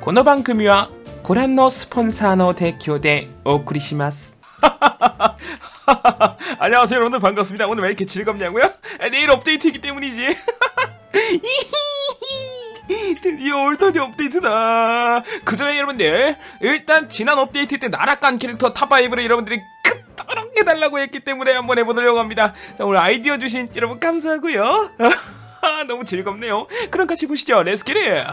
この番組はご覧のスポンサーの提供でお送りします。 안녕하세요 여러분들 반갑습니다. 오늘 왜 이렇게 즐겁냐고요? 아, 내일 업데이트이기 때문이지. 드디어 올타디 업데이트다. 그전에 여러분들 일단 지난 업데이트 때 나락간 캐릭터 탑5를 여러분들이 그토록 해달라고 했기 때문에 한번 해보려고 합니다. 자, 오늘 아이디어 주신 여러분 감사하고요. 너무 즐겁네요. 그럼 같이 보시죠. 렛츠기릿!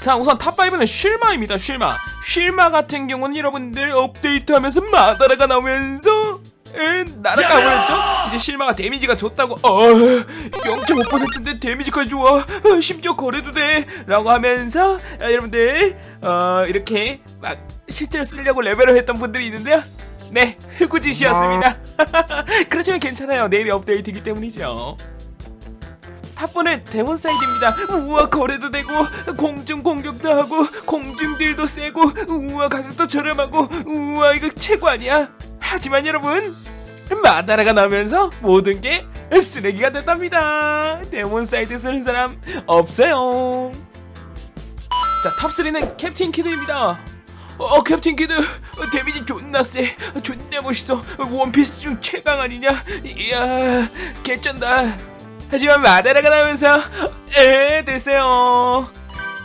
자 우선 탑5는 쉴마입니다 쉴마. 쉴마 같은 경우는 여러분들 업데이트하면서 마다라가 나오면서 에, 날아가버렸죠? 이제 실마가 데미지가 좋다고 어 0.5%인데 데미지까지 좋아. 어, 심지어 거래도 돼. 라고 하면서 아, 여러분들 어 이렇게 막 실제로 쓰려고 레벨을 했던 분들이 있는데요. 네 흑구짓이었습니다. 그렇지만 괜찮아요. 내일이 업데이트이기 때문이죠 탑번은 데몬 사이드입니다. 우와 거래도 되고 공중 공격도 하고 공중 딜도 세고 우와 가격도 저렴하고 우와 이거 최고 아니야? 하지만 여러분 마다라가 나면서 모든 게 쓰레기가 됐답니다. 데몬 사이드 쓰는 사람 없어요. 자 탑3는 캡틴 키드입니다. 어 캡틴 키드 어, 데미지 존나 세 어, 존나 멋있어 어, 원피스 중 최강 아니냐 이야 개쩐다 하지만 마다라가 나오면서 에 됐어요.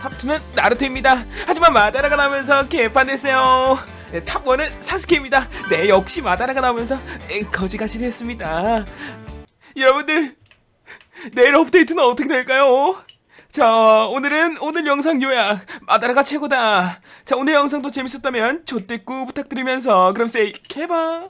탑2는 나루토입니다. 하지만 마다라가 나오면서 개판 됐어요. 네, 탑1은 사스케입니다. 네 역시 마다라가 나오면서 에, 거지같이 됐습니다. 여러분들 내일 업데이트는 어떻게 될까요? 자 오늘은 오늘 영상 요약. 마다라가 최고다. 자 오늘 영상도 재밌었다면 조댓구 부탁드리면서 그럼 세이 개바